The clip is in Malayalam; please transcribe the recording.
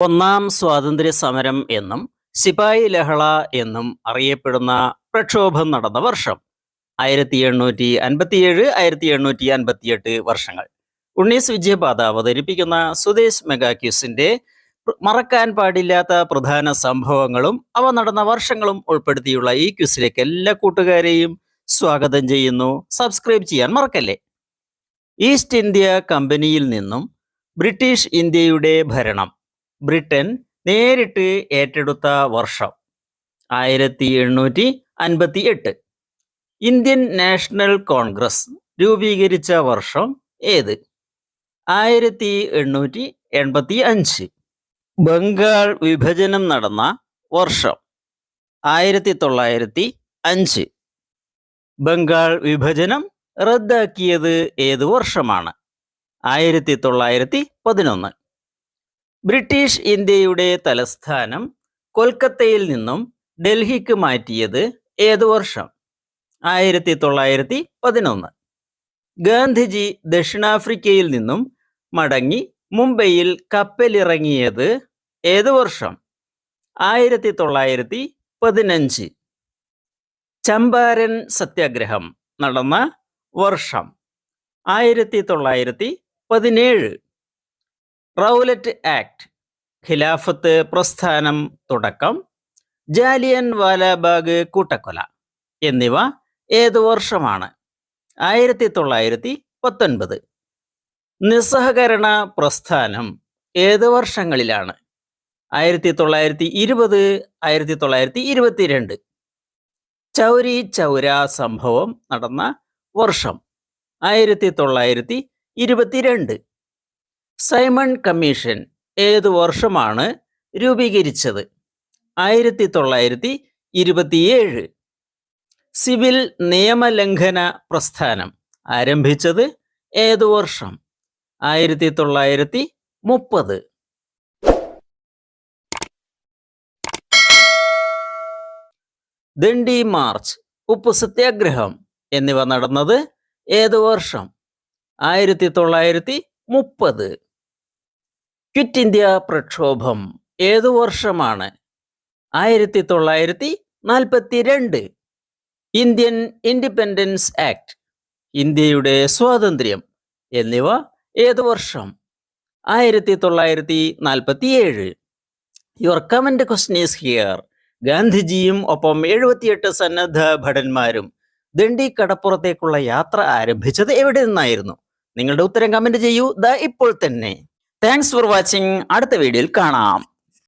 ഒന്നാം സ്വാതന്ത്ര്യ സമരം എന്നും സിപായി ലഹള എന്നും അറിയപ്പെടുന്ന പ്രക്ഷോഭം നടന്ന വർഷം. ആയിരത്തി എണ്ണൂറ്റി അൻപത്തിയേഴ് ആയിരത്തി എണ്ണൂറ്റി അൻപത്തിയെട്ട് വർഷങ്ങൾ. ഉണ്ണീസ് വിജയപാത അവതരിപ്പിക്കുന്ന സുദേശ് മെഗാക്യൂസിന്റെ മറക്കാൻ പാടില്ലാത്ത പ്രധാന സംഭവങ്ങളും അവ നടന്ന വർഷങ്ങളും ഉൾപ്പെടുത്തിയുള്ള ഈ ക്യൂസിലേക്ക് എല്ലാ കൂട്ടുകാരെയും സ്വാഗതം ചെയ്യുന്നു. സബ്സ്ക്രൈബ് ചെയ്യാൻ മറക്കല്ലേ? ഈസ്റ്റ് ഇന്ത്യ കമ്പനിയിൽ നിന്നും ബ്രിട്ടീഷ് ഇന്ത്യയുടെ ഭരണം. ബ്രിട്ടൻ നേരിട്ട് ഏറ്റെടുത്ത വർഷം ആയിരത്തി എണ്ണൂറ്റി അൻപത്തി എട്ട് ഇന്ത്യൻ നാഷണൽ കോൺഗ്രസ് രൂപീകരിച്ച വർഷം ഏത്? ആയിരത്തി എണ്ണൂറ്റി എൺപത്തി അഞ്ച് ബംഗാൾ വിഭജനം നടന്ന വർഷം ആയിരത്തി തൊള്ളായിരത്തി അഞ്ച് ബംഗാൾ വിഭജനം റദ്ദാക്കിയത് ഏത് വർഷമാണ്? ആയിരത്തി തൊള്ളായിരത്തി പതിനൊന്ന് ബ്രിട്ടീഷ് ഇന്ത്യയുടെ തലസ്ഥാനം കൊൽക്കത്തയിൽ നിന്നും ഡൽഹിക്ക് മാറ്റിയത് ഏതു വർഷം? ആയിരത്തി തൊള്ളായിരത്തി പതിനൊന്ന് ഗാന്ധിജി ദക്ഷിണാഫ്രിക്കയിൽ നിന്നും മടങ്ങി മുംബൈയിൽ കപ്പലിറങ്ങിയത് ഏതു വർഷം? ആയിരത്തി തൊള്ളായിരത്തി പതിനഞ്ച് ചമ്പാരൻ സത്യാഗ്രഹം നടന്ന വർഷം. ആയിരത്തി തൊള്ളായിരത്തി പതിനേഴ് റൗലറ്റ് ആക്ട്. ഖിലാഫത്ത് പ്രസ്ഥാനം തുടക്കം. ജാലിയൻ വാലാബാഗ് കൂട്ടക്കൊല എന്നിവ ഏതു വർഷമാണ്? ആയിരത്തി തൊള്ളായിരത്തി പത്തൊൻപത് നിസ്സഹകരണ പ്രസ്ഥാനം ഏത് വർഷങ്ങളിലാണ്? ആയിരത്തി തൊള്ളായിരത്തി ഇരുപത് ആയിരത്തി തൊള്ളായിരത്തി ഇരുപത്തിരണ്ട് ചൗരി ചൗര സംഭവം നടന്ന വർഷം ആയിരത്തി തൊള്ളായിരത്തി ഇരുപത്തിരണ്ട് സൈമൺ കമ്മീഷൻ ഏത് വർഷമാണ് രൂപീകരിച്ചത്? ആയിരത്തി തൊള്ളായിരത്തി ഇരുപത്തിയേഴ് സിവിൽ നിയമലംഘന പ്രസ്ഥാനം ആരംഭിച്ചത് ഏതു വർഷം? ആയിരത്തി തൊള്ളായിരത്തി മുപ്പത് ദണ്ഡി മാർച്ച് ഉപ്പ് സത്യാഗ്രഹം എന്നിവ നടന്നത് ഏതു വർഷം? ആയിരത്തി തൊള്ളായിരത്തി മുപ്പത് ക്വിറ്റ് ഇന്ത്യ പ്രക്ഷോഭം ഏതു വർഷമാണ്? ആയിരത്തി തൊള്ളായിരത്തി നാൽപ്പത്തി രണ്ട് ഇന്ത്യൻ ഇൻഡിപെൻഡൻസ് ആക്ട് ഇന്ത്യയുടെ സ്വാതന്ത്ര്യം എന്നിവ ഏതു വർഷം? ആയിരത്തി തൊള്ളായിരത്തി നാൽപ്പത്തി ഏഴ് your comment question is here ഗാന്ധിജിയും ഒപ്പം എഴുപത്തിയെട്ട് സന്നദ്ധ ഭടന്മാരും ദണ്ഡി കടപ്പുറത്തേക്കുള്ള യാത്ര ആരംഭിച്ചത് എവിടെ നിന്നായിരുന്നു? നിങ്ങളുടെ ഉത്തരം കമന്റ് ചെയ്യൂ. ദ ഇപ്പോൾ തന്നെ. താങ്ക്സ് ഫോർ വാച്ചിങ് അടുത്ത വീഡിയോയിൽ കാണാം.